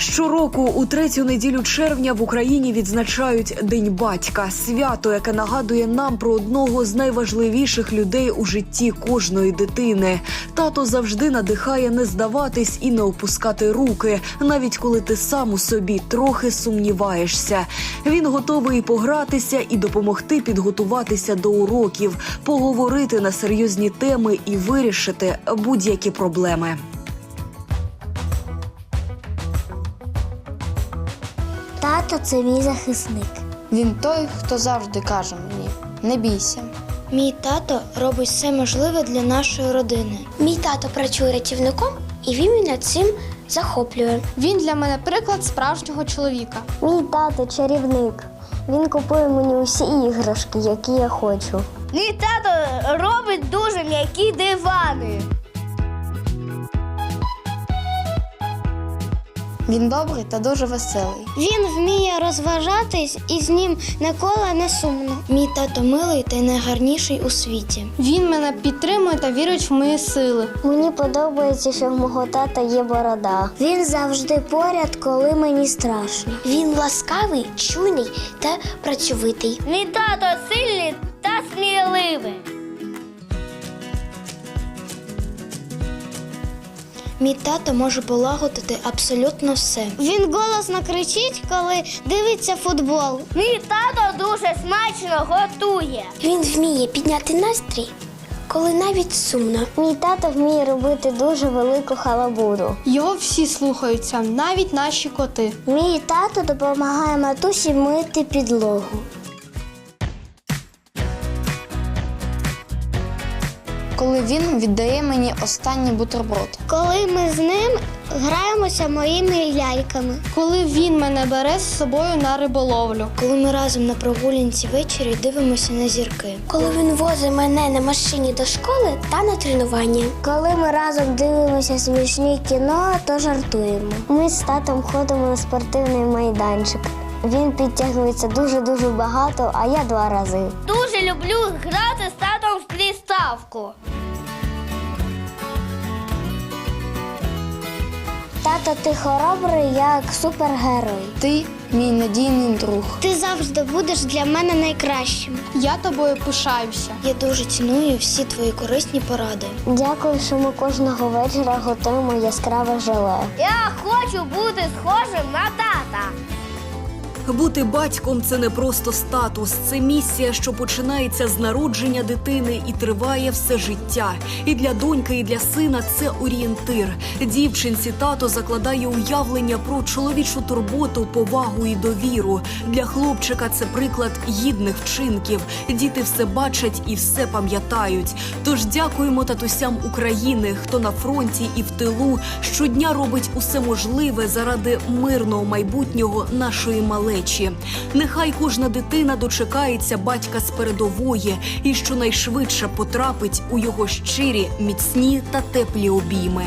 Щороку у третю неділю червня в Україні відзначають День батька свято, яке нагадує нам про одного з найважливіших людей у житті кожної дитини. Тато завжди надихає не здаватись і не опускати руки, навіть коли ти сам у собі трохи сумніваєшся. Він готовий і погратися і допомогти підготуватися до уроків, поговорити на серйозні теми і вирішити будь-які проблеми. Тато це мій захисник. Він той, хто завжди каже мені: не бійся. Мій тато робить все можливе для нашої родини. Мій тато працює рятівником, і він мене цим захоплює. Він для мене приклад справжнього чоловіка. Мій тато чарівник. Він купує мені усі іграшки, які я хочу. Мій тато робить дуже м'які дивани. Він добрий та дуже веселий. Він вміє розважатись і з ним ніколи не сумно. Мій тато милий та найгарніший у світі. Він мене підтримує та вірить в мої сили. Мені подобається, що в мого тата є борода. Він завжди поряд, коли мені страшно. Він ласкавий, чуйний та працьовитий. Мій тато сильний та сміливий. Мій тато може полагодити абсолютно все. Він голосно кричить, коли дивиться футбол. Мій тато дуже смачно готує. Він вміє підняти настрій, коли навіть сумно. Мій тато вміє робити дуже велику халабуду. Його всі слухаються, навіть наші коти. Мій тато допомагає матусі мити підлогу. Коли він віддає мені останній бутерброд. Коли ми з ним граємося моїми ляльками. Коли він мене бере з собою на риболовлю. Коли ми разом на прогулянці ввечері дивимося на зірки. Коли він возить мене на машині до школи та на тренування. Коли ми разом дивимося смішні кіно, то жартуємо. Ми з татом ходимо на спортивний майданчик. Він підтягується дуже дуже багато, а я два рази. Дуже люблю грати з татом в приставку. Тато, ти хоробрий, як супергерой. Ти мій надійний друг. Ти завжди будеш для мене найкращим. Я тобою пишаюся. Я дуже ціную всі твої корисні поради. Дякую, що ми кожного вечора готуємо яскраве желе. Я хочу бути схожим на тата. Бути батьком це не просто статус, це місія, що починається з народження дитини і триває все життя. І для доньки, і для сина це орієнтир. Дівчинці тато закладає уявлення про чоловічу турботу, повагу і довіру. Для хлопчика це приклад гідних вчинків. Діти все бачать і все пам'ятають. Тож дякуємо татусям України, хто на фронті і в тилу щодня робить усе можливе заради мирного майбутнього нашої малечі. Нехай кожна дитина дочекається батька з передової і щонайшвидше потрапить у його щирі, міцні та теплі обійми.